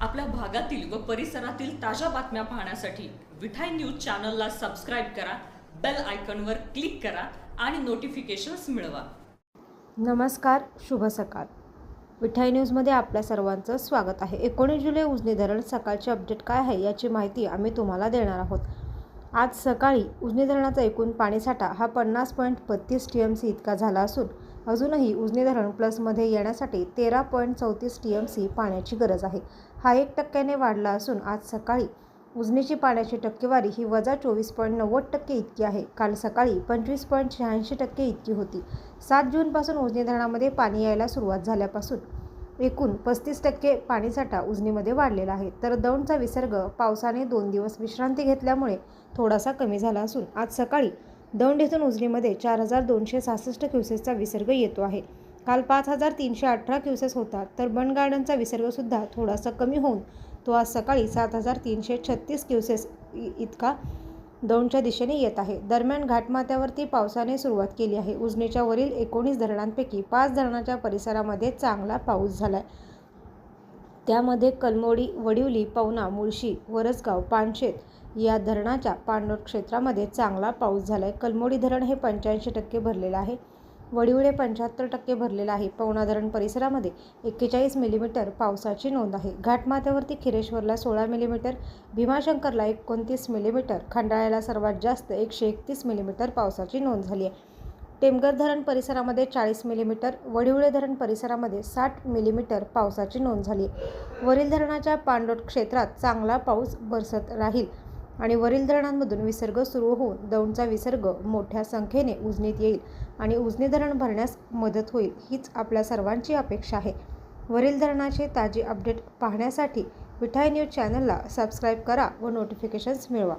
आपल्या भागातील व परिसरातील ताज्या बातम्या पाहण्यासाठी विठाई न्यूज चॅनलला सबस्क्राईब करा बेल आयकॉनवर क्लिक करा आणि नोटिफिकेशन्स मिळवा. नमस्कार शुभ सकाळ. विठाई न्यूजमध्ये आपल्या सर्वांचं स्वागत आहे. एकोणीस जुलै उजनी धरण सकाळचे अपडेट काय आहे याची माहिती आम्ही तुम्हाला देणार आहोत. आज सकाळी उजनी धरणाचा एकूण पाणीसाठा हा पन्नास पॉईंट बत्तीस टी एम सी इतका झाला असून अजूनही उजनी धरण प्लसमध्ये येण्यासाठी तेरा पॉईंट चौतीस टी एम सी पाण्याची गरज आहे. हा एक टक्क्याने वाढला असून आज सकाळी उजनीची पाण्याची टक्केवारी ही वजा चोवीस पॉईंट नव्वद टक्के इतकी आहे. काल सकाळी पंचवीस पॉईंट शहाऐंशी टक्के इतकी होती. सात जूनपासून उजनी धरणामध्ये पाणी यायला सुरुवात झाल्यापासून एकूण पस्तीस टक्के पाणीसाठा उजनीमध्ये वाढलेला आहे. तर दौंडचा विसर्ग पावसाने दोन दिवस विश्रांती घेतल्यामुळे थोडासा कमी झाला असून आज सकाळी दौंड येथून उजनीमध्ये चार हजार दोनशे सहासष्ट क्युसेसचा विसर्ग येतो आहे. काल पाच हजार तीनशे अठरा क्युसेस होता तर बन गार्डनचा विसर्गसुद्धा थोडासा कमी होऊन तो आज सकाळी सात हजार तीनशे छत्तीस क्युसेस इ- इतका दौंडच्या दिशेने येत आहे. दरम्यान घाटमाथ्यावरती पावसाने सुरुवात केली आहे. उजनीच्या वरील एकोणीस धरणांपैकी पाच धरणाच्या परिसरामध्ये चांगला पाऊस झाला आहे त्यामध्ये कलमोडी वडिवली पवना मुळशी वरसगाव पानशेत या धरणाच्या पाणलोट क्षेत्रामध्ये चांगला पाऊस झाला आहे कलमोडी धरण हे पंच्याऐंशी टक्के भरलेलं आहे. वडिवळे पंच्याहत्तर टक्के भरलेलं आहे. पवना धरण परिसरामध्ये एक्केचाळीस मिलीमीटर पावसाची नोंद आहे. घाटमाथ्यावरती खिरेश्वरला सोळा मिलीमीटर भीमाशंकरला एकोणतीस मिलीमीटर खंडाळ्याला सर्वात जास्त एकशे एकतीस मिलीमीटर पावसाची नोंद झाली आहे. टेमघर धरण परिसरामध्ये चाळीस मिलीमीटर वडिवळे धरण परिसरामध्ये साठ मिलीमीटर पावसाची नोंद झाली. आहे वरील धरणाच्या पाणलोट क्षेत्रात चांगला पाऊस बरसत राहील आणि वरील धरणांमधून विसर्ग सुरू होऊन दौंडचा विसर्ग मोठ्या संख्येने उजनीत येईल आणि उजनी धरण भरण्यास मदत होईल हीच आपल्या सर्वांची अपेक्षा आहे. वरील धरणाचे ताजे अपडेट पाहण्यासाठी विठाई न्यूज चॅनलला सबस्क्राईब करा व नोटिफिकेशन्स मिळवा.